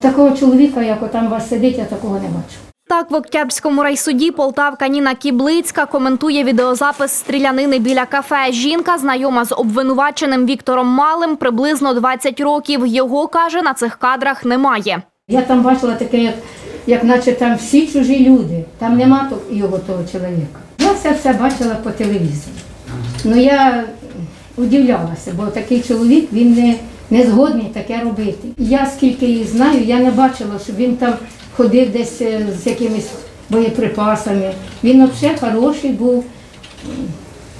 Такого чоловіка, як отам у вас сидить, я такого не бачу. Так, в Октябрському райсуді Полтавка Ніна Кіблицька коментує відеозапис стрілянини біля кафе. Жінка знайома з обвинуваченим Віктором Малим приблизно 20 років. Його, каже, на цих кадрах немає. Я там бачила таке, як, як наче там всі чужі люди, там нема то- його того чоловіка. Я це все бачила по телевізору. Ну я удивлялася, бо такий чоловік він не, не згодний таке робити. Я скільки її знаю, я не бачила, щоб він там ходив десь е, з якимись боєприпасами. Він взагалі хороший був,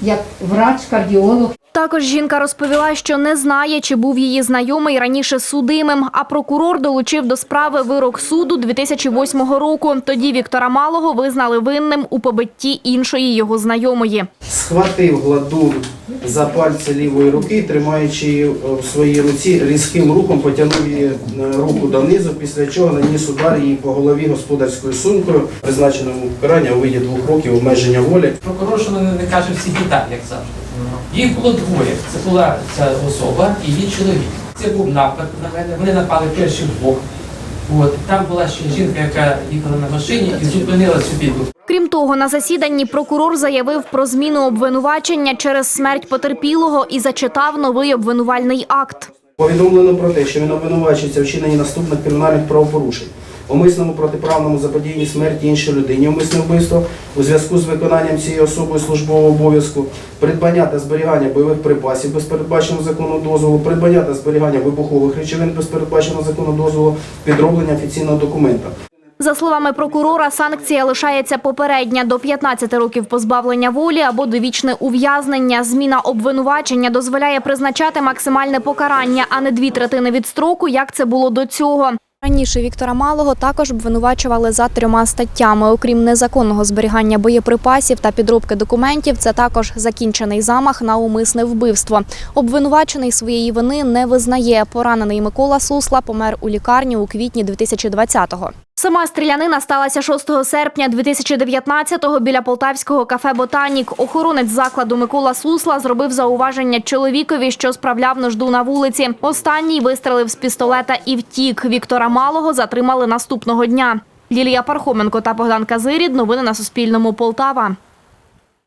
як врач, кардіолог. Також жінка розповіла, що не знає, чи був її знайомий раніше судимим. А прокурор долучив до справи вирок суду 2008 року. Тоді Віктора Малого визнали винним у побитті іншої його знайомої. схватив гладун за пальці лівої руки, тримаючи її е, в своїй руці, різким рухом потягнув її е, руку донизу, після чого наніс удар їй по голові господарською сумкою, призначеному покарання у виді двох років обмеження волі. Прокурор що не, каже всі деталі, як завжди. Їх було двоє. Це була ця особа і її чоловік. Це був напад на мене. Вони напали перші вдвох. От там була ще жінка, яка їхала на машині і зупинила цю біду. Крім того, на засіданні прокурор заявив про зміну обвинувачення через смерть потерпілого і зачитав новий обвинувальний акт. Повідомлено про те, що він обвинувачується в вчиненні наступних кримінальних правопорушень. Умисному протиправному заподіянні смерті іншій людині, умисне вбивство у зв'язку з виконанням цією особою службового обов'язку, придбання та зберігання бойових припасів без передбаченого закону дозволу, придбання та зберігання вибухових речовин без передбаченого закону дозволу, підроблення офіційного документа. За словами прокурора, санкція лишається попередня до 15 років позбавлення волі або довічне ув'язнення. Зміна обвинувачення дозволяє призначати максимальне покарання, а не дві третини від строку, як це було до цього. Раніше Віктора Малого також обвинувачували за трьома статтями. Окрім незаконного зберігання боєприпасів та підробки документів, це також закінчений замах на умисне вбивство. Обвинувачений своєї вини не визнає. Поранений Микола Сусла помер у лікарні у квітні 2020-го. Сама стрілянина сталася 6 серпня 2019-го біля полтавського кафе Ботанік. Охоронець закладу Микола Сусла зробив зауваження чоловікові, що справляв нужду на вулиці. Останній вистрелив з пістолета і втік. Віктора Малого затримали наступного дня. Лілія Пархоменко та Богдан Казирід. Новини на Суспільному. Полтава.